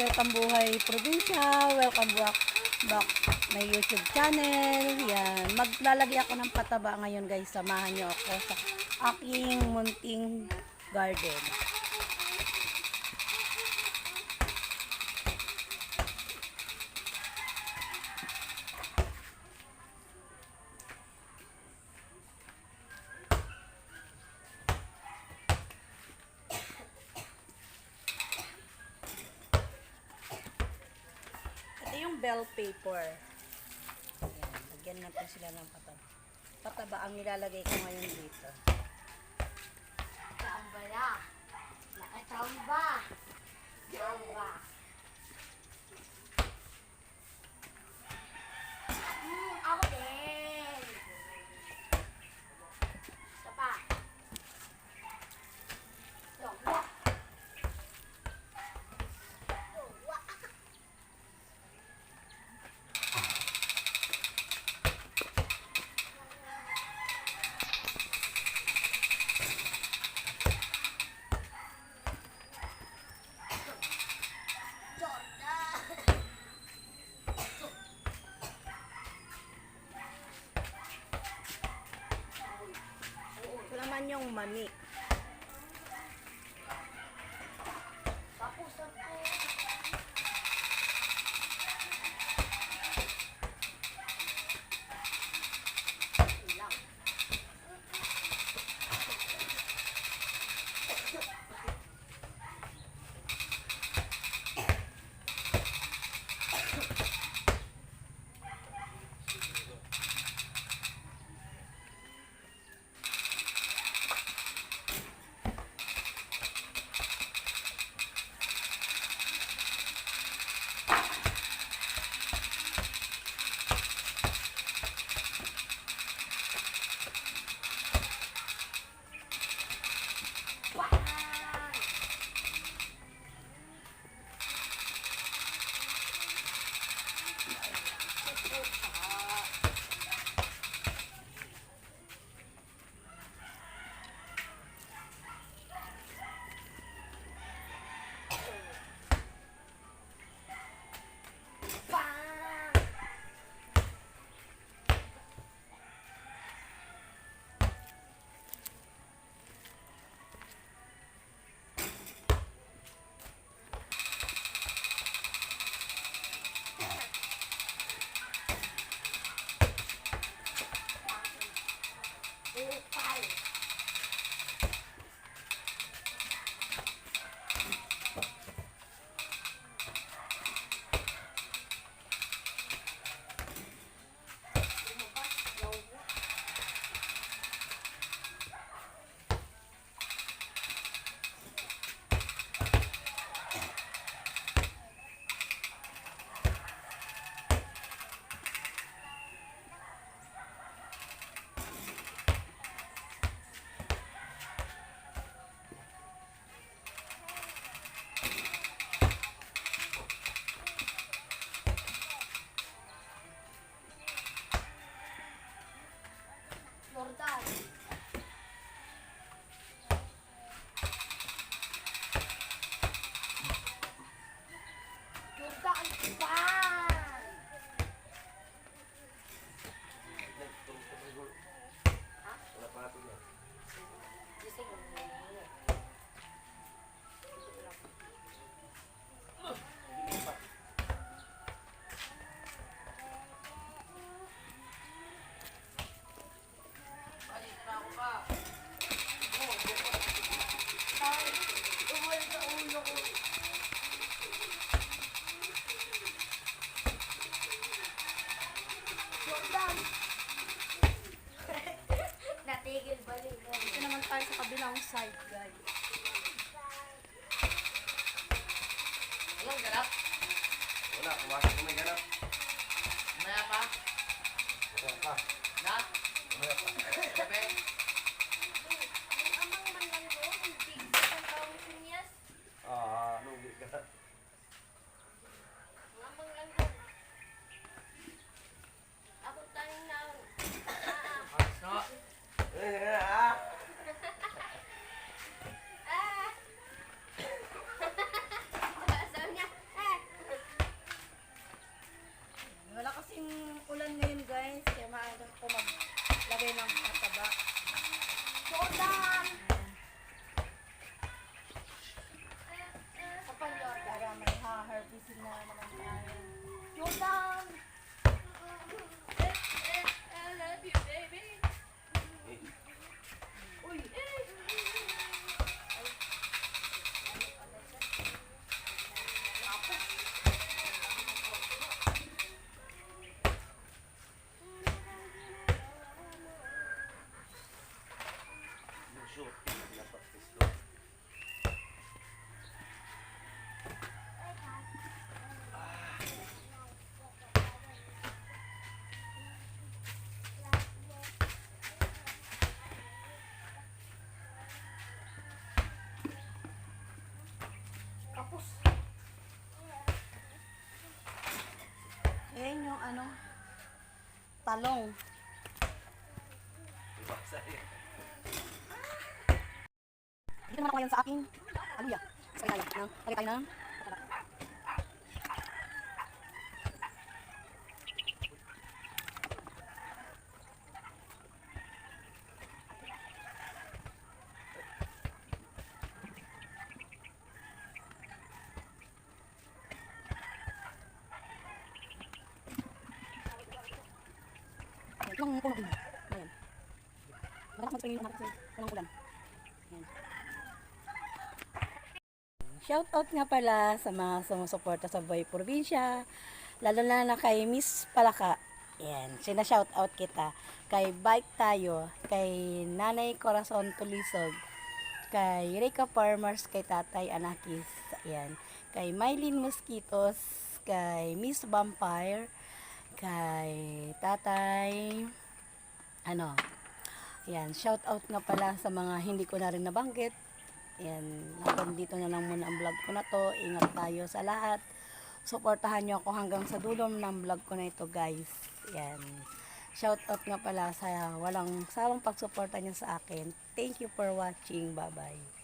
Welcome buhay probinsya. Welcome back, back my YouTube channel. Yan. Maglalagay ako ng pataba ngayon guys. Samahan niyo ako sa aking munting garden. Bell paper. Ayan, lagyan natin sila ng pataba. Pataba ang nilalagay ko ngayon dito. Naman yung. cortar. Tayo sa kabilang side guys. Walang ganap. Wala, pumasok ko may ganap. Maya pa. Wala pa. Na. Wala pa. Sabi. cadena. Yung ano, talong. Dito naman ako ngayon sa aking aluya. Sakay tayo. ng- Sakay tayo ng Ayan, Yung puno din. Ayan. Malak mag-spray yung kasi walang ulan. Ayan. Shoutout nga pala sa mga sumusuporta sa Boy Provincia, lalo na na kay Miss Palaka. Yan, sina shoutout kita. Kay Bike Tayo, kay Nanay Corazon Tulisog, kay Rika Farmers, kay Tatay Anakis, yan. Kay Mylene Mosquitos, kay Miss Vampire, kay Tatay, ano, yan, shout out nga pala sa mga hindi ko na rin nabanggit. Yan, hanggang dito na lang muna ang vlog ko na to. Ingat tayo sa lahat. Suportahan nyo ako hanggang sa dulo ng vlog ko na ito, guys. Yan. Shout out nga pala sa walang sawang pagsuporta nyo sa akin. Thank you for watching. Bye-bye.